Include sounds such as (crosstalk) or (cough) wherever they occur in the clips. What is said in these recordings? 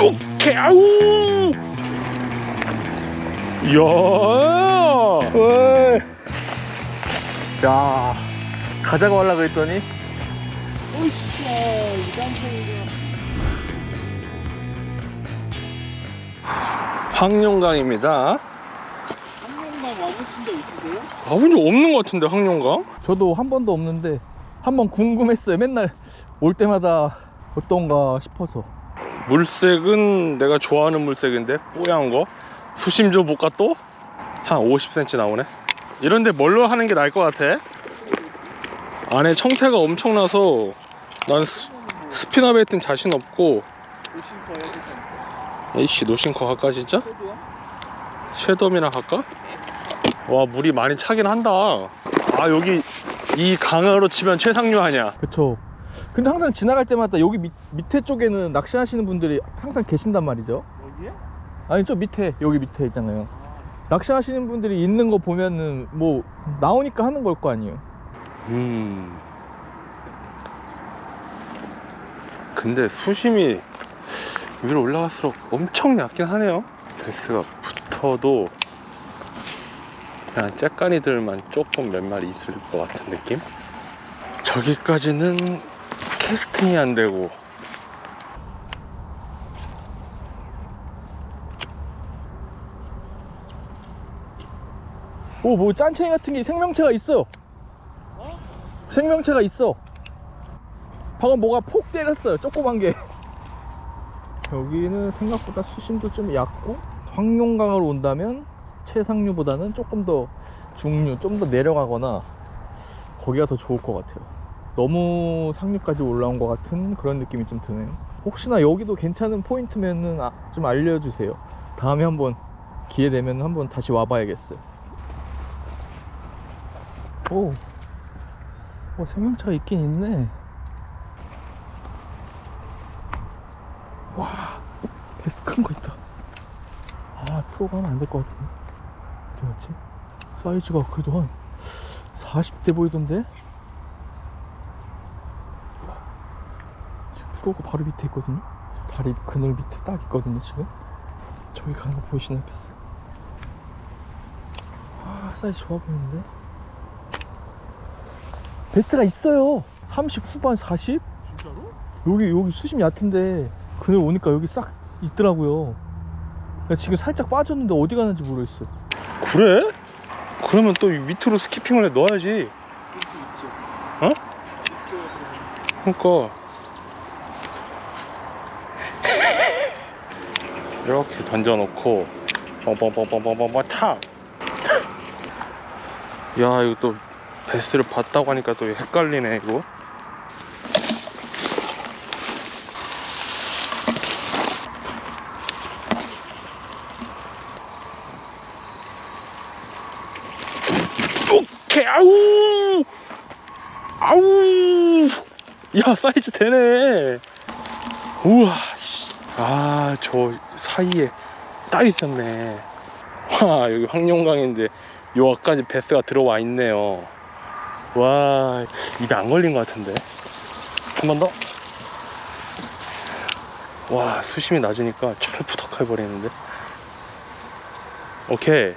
오케이 아우 이야 어이. 야 가자고 하려고 했더니 오이씨, 이 깜짝이야. 황룡강입니다 한 명만 와보신 적 있으세요? 적 없는 것 같은데 황룡강 저도 한 번도 없는데 한 번 궁금했어요. 맨날 올 때마다 어떤가 싶어서. 물색은 내가 좋아하는 물색인데 뽀얀 거 수심 좀 볼까 또? 한 50cm 나오네 이런데 뭘로 하는 게 나을 것 같아? 안에 청태가 엄청나서 난 스, 스피너 베이트는 자신 없고. 에이씨 노싱커 할까 진짜? 섀돔이나 할까? 와 물이 많이 차긴 한다 아 여기 이 강으로 치면 최상류 아니야 그쵸. 근데 항상 지나갈 때마다 여기 밑, 밑에 쪽에는 낚시하시는 분들이 항상 계신단 말이죠. 여기에? 아니, 저 밑에, 여기 밑에 있잖아요. 낚시하시는 분들이 있는 거 보면은 뭐 나오니까 하는 걸 거 아니에요. 음. 근데 수심이 위로 올라갈수록 엄청 얕긴 하네요. 베스가 붙어도 그냥 째까니들만 조금 몇 마리 있을 것 같은 느낌? 저기까지는 캐스팅이 안 되고 오, 뭐 짠챙이 같은 게 생명체가 있어. 생명체가 있어. 방금 뭐가 폭 때렸어요. 조그만 게. (laughs) 여기는 생각보다 수심도 좀 얕고 황룡강으로 온다면 최상류보다는 조금 더 중류, 좀 더 내려가거나 거기가 더 좋을 것 같아요. 너무 상류까지 올라온 것 같은 그런 느낌이 좀 드네요. 혹시나 여기도 괜찮은 포인트면은 아, 좀 알려주세요. 다음에 한번 기회 되면 한번 다시 와봐야겠어요. 오, 어, 생명차가 있긴 있네. 와, 베스 큰 거 있다. 아, 프로 가면 안 될 것 같은데. 어디 갔지? 사이즈가 그래도 한 40대 보이던데? 프로가 바로 밑에 있거든요? 다리 그늘 밑에 딱 있거든요, 지금? 저기 가는 거 보이시나요, 베스? 아, 사이즈 좋아 보이는데? 베스트가 있어요. 30 후반 40? 진짜로? 여기 여기 수심 얕은데 그늘 오니까 여기 싹 있더라고요. 나 지금 살짝 빠졌는데 어디 가는지 모르겠어. 그래? 그러면 또이 밑으로 스키핑을 해 넣어야지 어? 그러니까 이렇게 던져놓고 뻥뻥뻥뻥뻥뻥뻥 탁! 야 이거 또 베스트를 봤다고 하니까 또 헷갈리네 이거. 오케이 아우! 아우! 야 사이즈 되네. 우와 아 저 사이에 딱 있었네. 와 여기 황룡강인데 요 앞까지 베스가 들어와 있네요. 와 입에 안 걸린 것 같은데? 한 번 더? 와 수심이 낮으니까 철푸덕 해 버리는데? 오케이.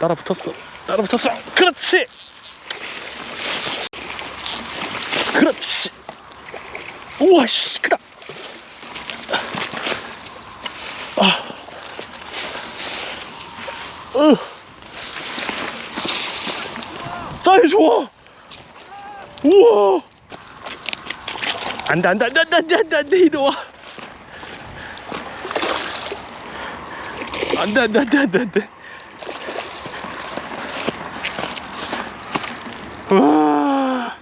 따라 붙었어. 따라 붙었어. 그렇지! 그렇지! 우와 씨 크다 아 으. 사이즈 좋아 우와 안돼 안돼 안돼 안돼 안돼 안돼 안돼 이리 와 안돼 안돼 안돼 안돼 안돼 와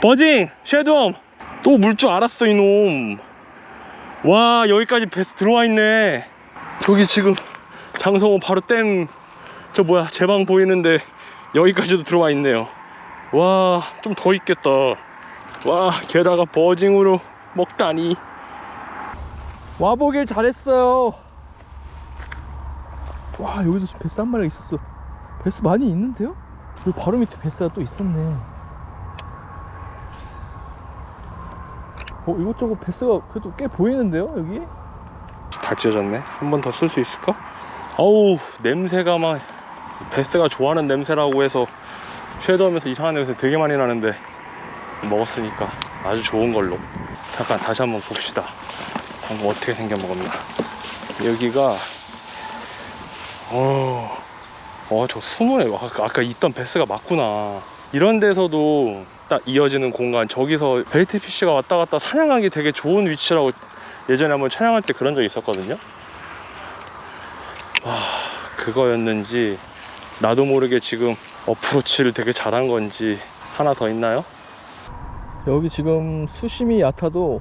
버징 쉐돔 또물 줄 알았어 이놈 와 여기까지 베스 들어와 있네 저기 지금 장성호 바로 댐 저 뭐야 제 방 보이는데 여기까지도 들어와 있네요 와 좀 더 있겠다 와 게다가 버징으로 먹다니 와보길 잘했어요. 와 여기도 지금 베스 한 마리가 있었어. 베스 많이 있는데요? 여기 바로 밑에 베스가 또 있었네. 어, 이것저것 베스가 그래도 꽤 보이는데요 여기? 다 찢어졌네. 한 번 더 쓸 수 있을까? 어우 냄새가 막 베스가 좋아하는 냄새라고 해서 쉐도하면서 이상한 냄새 되게 많이 나는데 먹었으니까 아주 좋은 걸로. 잠깐 다시 한번 봅시다. 방금 어떻게 생겨 먹었나? 여기가 어, 어, 저 숨을 아까, 아까 있던 베스가 맞구나. 이런 데서도 딱 이어지는 공간. 저기서 벨트 피쉬가 왔다 갔다 사냥하기 되게 좋은 위치라고 예전에 한번 촬영할 때 그런 적 있었거든요. 와, 그거였는지 나도 모르게 지금 어프로치를 되게 잘한 건지 하나 더 있나요? 여기 지금 수심이 얕아도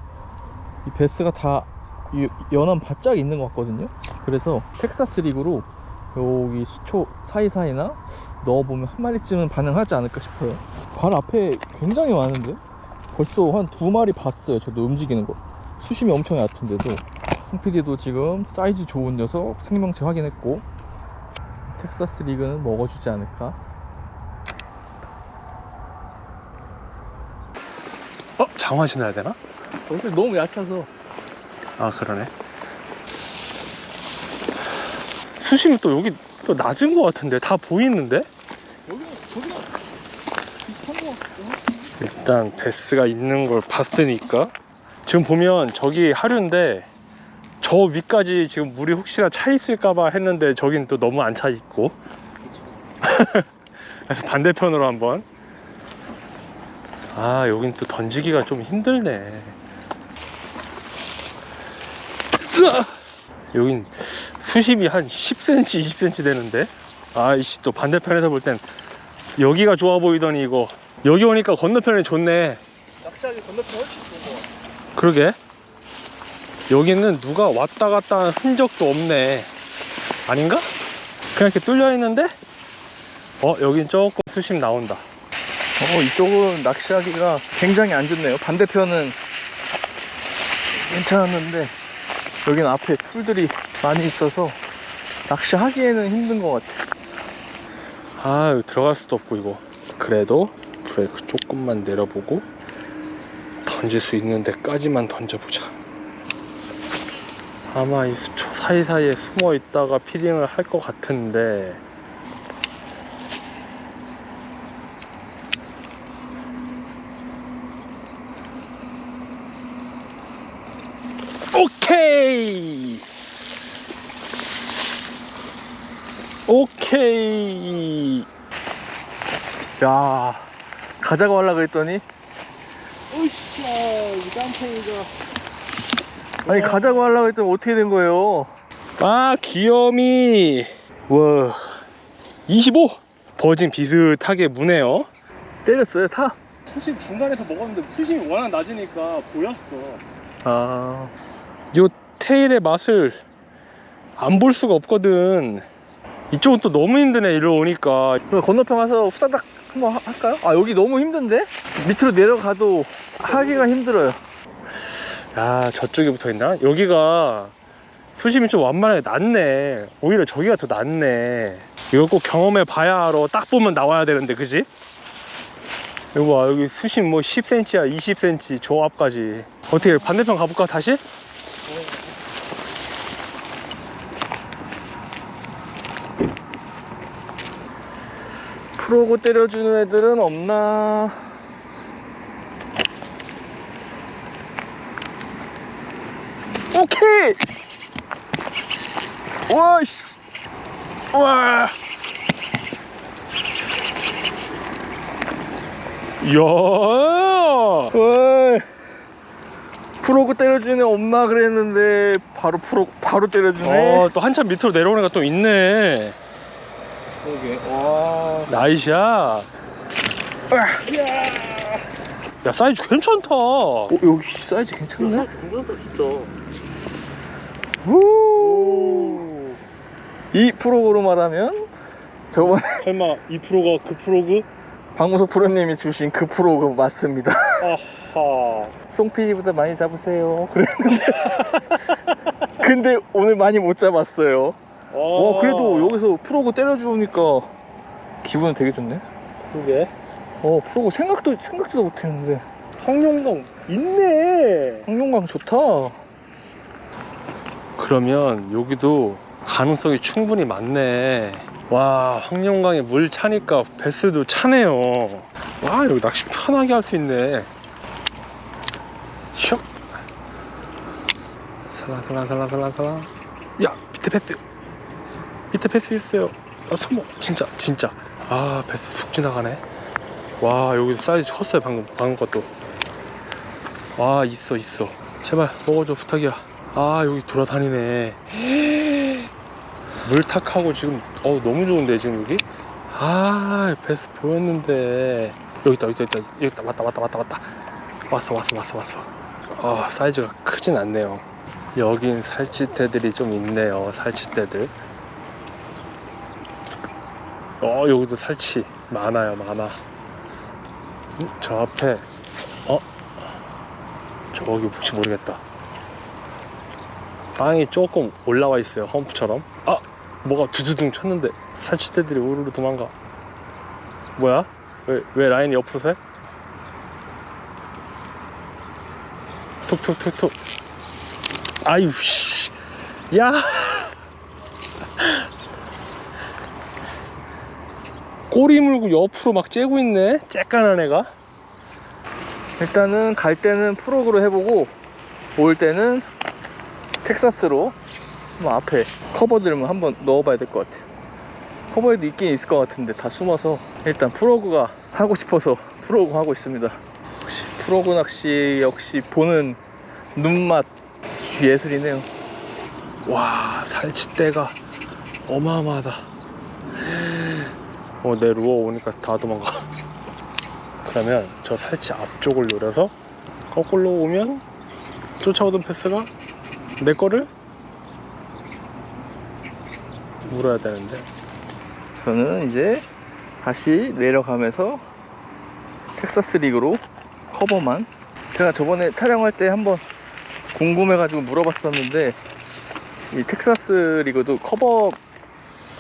이 베스가 다 이- 연한 바짝 있는 것 같거든요. 그래서 텍사스 리그로 여기 수초 사이사이나 넣어보면 한 마리쯤은 반응하지 않을까 싶어요. 발 앞에 굉장히 많은데? 벌써 한 두 마리 봤어요. 저도 움직이는 거. 수심이 엄청 얕은데도. 송 PD도 지금 사이즈 좋은 녀석 생명체 확인했고 텍사스 리그는 먹어주지 않을까. 어? 장화 신어야 되나? 여기 너무 얕아서 아 그러네. 수심이 또 여기 또 낮은 것 같은데 다 보이는데? 여기는 저기랑 비슷한 것 같고. 일단 베스가 있는 걸 봤으니까 지금 보면 저기 하류인데 저 위까지 지금 물이 혹시나 차 있을까봐 했는데 저긴 또 너무 안 차 있고 (laughs) 그래서 반대편으로 한번 아 여긴 또 던지기가 좀 힘들네 으아! 여긴 수심이 한 10cm 20cm 되는데 아이씨 또 반대편에서 볼 땐 여기가 좋아 보이더니 이거 여기 오니까 건너편이 좋네. 낚시하기 건너편 훨씬 좋은 것 같아. 그러게. 여기는 누가 왔다 갔다 한 흔적도 없네. 아닌가? 그냥 이렇게 뚫려 있는데? 어, 여긴 조금 수심 나온다. 어, 이쪽은 낚시하기가 굉장히 안 좋네요. 반대편은 괜찮았는데, 여기는 앞에 풀들이 많이 있어서 낚시하기에는 힘든 것 같아요. 아, 들어갈 수도 없고, 이거. 그래도 브레이크 조금만 내려보고 던질 수 있는 데까지만 던져보자. 아마 이 수초 사이사이에 숨어 있다가 피딩을 할 것 같은데. 오케이! 오케이! 야 가자고 하려고 했더니, 으쌰, 이 깜팽이가. 아니, 가자고 하려고 했더니 어떻게 된 거예요? 아, 귀염이. 와, 25! 버진 비슷하게 무네요. 때렸어요, 타? 수심 중간에서 먹었는데 수심이 워낙 낮으니까 보였어. 아, 요 테일의 맛을 안 볼 수가 없거든. 이쪽은 또 너무 힘드네, 이리로 오니까. 건너편 가서 후다닥 한번 하- 할까요? 아, 여기 너무 힘든데? 밑으로 내려가도 하기가 힘들어요. 야, 저쪽에 붙어 있나? 여기가 수심이 좀 완만하게 낮네. 오히려 저기가 더 낮네. 이거 꼭 경험해 봐야 알아. 딱 보면 나와야 되는데, 그지? 여기 봐, 여기 수심 뭐 10cm야, 20cm, 저 앞까지. 어떻게 반대편 가볼까, 다시? 프로고 때려주는 애들은 없나? 오케이! 와씨! 와! 이야! 와 때려주는 애 없나 그랬는데 바로 프로 바로 때려주네. 어, 또 한참 밑으로 내려오는 애가 또 있네. 그러게. 와. 나이샤. 야, 사이즈 괜찮다. 어, 여기 사이즈 괜찮네. 괜찮다, 진짜. 우. 이 프로그로 말하면 저번에 (laughs) 설마 이 프로가 그 프로그? 박무석 프로님이 주신 그 프로그 맞습니다. 아하. (laughs) 송 PD보다 많이 잡으세요. 그랬는데 (laughs) 근데 오늘 많이 못 잡았어요. 와 그래도 여기서 프로그 때려주니까 기분은 되게 좋네. 그게 어 프로그 생각도 생각지도 못했는데 황룡강 있네. 황룡강 좋다. 그러면 여기도 가능성이 충분히 많네. 와, 황룡강에 물 차니까 배스도 차네요. 와, 여기 낚시 편하게 할 수 있네. 슉. 살랑살랑살랑살랑살랑. 야, 밑에 패스. 밑에 패스 있어요. 아, 손목. 진짜, 진짜. 아, 패스 쑥 지나가네. 와, 여기도 사이즈 컸어요, 방금, 방금 것도. 와, 있어, 있어. 제발, 먹어줘, 부탁이야. 아, 여기 돌아다니네. 물탁하고 지금, 어우, 너무 좋은데, 지금 여기? 아, 베스 보였는데. 여기 있다, 여기 있다, 여기 있다, 왔다, 왔다, 왔다, 왔다. 왔어, 왔어, 왔어, 왔어. 아, 사이즈가 크진 않네요. 여긴 살치대들이 좀 있네요, 살치대들. 어, 여기도 살치 많아요, 많아. 음, 저 앞에, 어? 저기 혹시 모르겠다. 빵이 조금 올라와 있어요, 험프처럼. 아! 뭐가 두두둥 쳤는데 살치대들이 우르르 도망가. 뭐야? 왜, 왜 라인이 옆으로 새? 톡톡톡톡. 아유, 씨. 야! (laughs) 꼬리 물고 옆으로 막 째고 있네? 쬐깐한 애가? 일단은 갈 때는 프로그로 해보고 올 때는 텍사스로 뭐 앞에 커버들만 한번 넣어봐야 될 것 같아요. 커버에도 있긴 있을 것 같은데 다 숨어서 일단 프로그가 하고 싶어서 프로그 하고 있습니다. 역시 프로그 낚시 역시 보는 눈맛 예술이네요. 와 살치대가 어마어마하다 어, 내 루어 오니까 다 도망가 그러면 저 살치 앞쪽을 노려서 거꾸로 오면 쫓아오던 패스가 내 거를? 물어야 되는데. 저는 이제 다시 내려가면서 텍사스 리그로 커버만. 제가 저번에 촬영할 때 한번 궁금해가지고 물어봤었는데 이 텍사스 리그도 커버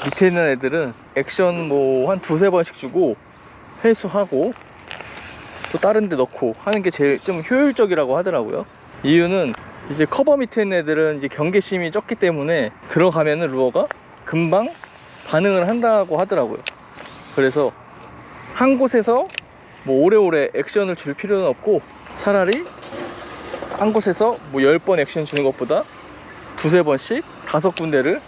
밑에 있는 애들은 액션 뭐 한 두세 번씩 주고 회수하고 또 다른 데 넣고 하는 게 제일 좀 효율적이라고 하더라고요. 이유는 이제 커버 밑에 있는 애들은 이제 경계심이 적기 때문에 들어가면은 루어가 금방 반응을 한다고 하더라고요. 그래서 한 곳에서 뭐 오래오래 액션을 줄 필요는 없고 차라리 한 곳에서 뭐 10번 액션 주는 것보다 두세 번씩 다섯 군데를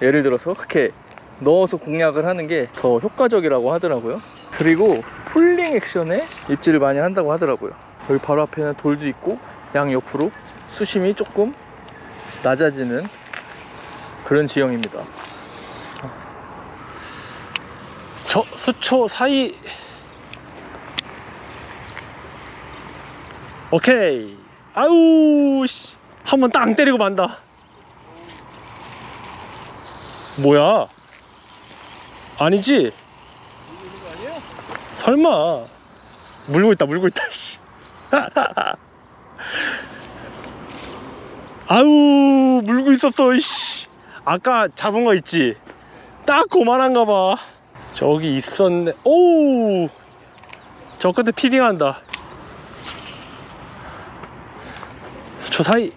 예를 들어서 그렇게 넣어서 공략을 하는 게 더 효과적이라고 하더라고요. 그리고 폴링 액션에 입질을 많이 한다고 하더라고요. 여기 바로 앞에는 돌도 있고 양 옆으로 수심이 조금 낮아지는 그런 지형입니다. 저 수초 사이. 오케이. 아우 씨. 한번 땅 때리고 만다. 뭐야? 아니지? 설마. 물고 있다 물고 있다 씨 (laughs) 아우 물고 있었어 씨 아까 잡은 거 있지 딱 그만한가 봐 저기 있었네. 오! 저 끝에 피딩한다. 저 사이.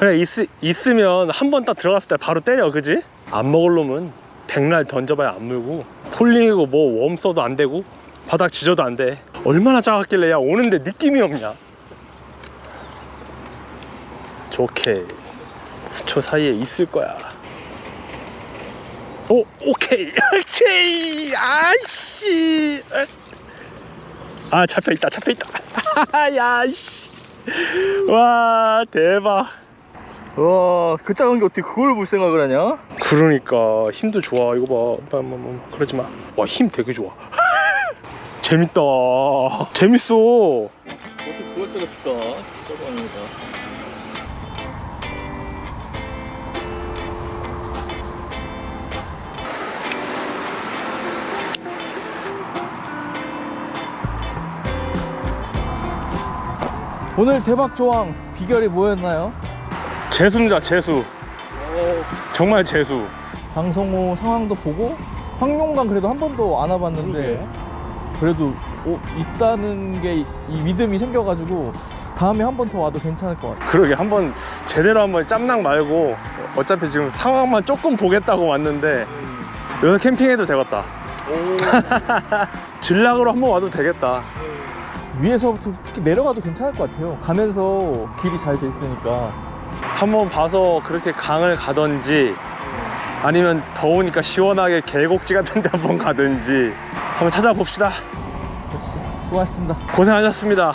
그래, 있, 있으면 한 번 딱 들어갔을 때 바로 때려, 그지? 안 먹을 놈은 백날 던져봐야 안 물고, 폴링이고 뭐 웜 써도 안 되고, 바닥 지져도 안 돼. 얼마나 작았길래, 야, 오는데 느낌이 없냐? 좋게. 수초 사이에 있을 거야. 오, 오케이. (laughs) 오케이. 아이씨. 아, 잡혀 있다. 잡혀 있다. (laughs) 야, 씨. 와, 대박. 와, 그 작은 게 어떻게 그걸 볼 생각을 하냐? 그러니까 힘도 좋아. 이거 봐. 뭐, 뭐, 뭐, 그러지 마. 와, 힘 되게 좋아. (laughs) 재밌다. 재밌어. 어떻게 그걸 때렸을까? 진짜 아닙니다. 오늘 대박 조항 비결이 뭐였나요? 재수입니다. 재수. 정말 재수. 방송 후 상황도 보고 황룡강 그래도 한 번도 안 와봤는데 그래도 어, 있다는 게 이 믿음이 생겨가지고 다음에 한 번 더 와도 괜찮을 것 같아요. 그러게 한번 제대로 한번 짬낭 말고 어차피 지금 상황만 조금 보겠다고 왔는데 여기서 캠핑해도 되겠다 진락으로 (laughs) 한번 와도 되겠다 위에서부터 특히 내려가도 괜찮을 것 같아요. 가면서 길이 잘 돼 있으니까. 한번 봐서 그렇게 강을 가든지 아니면 더우니까 시원하게 계곡지 같은 데 한번 가든지 한번 찾아봅시다 수고하셨습니다. 고생하셨습니다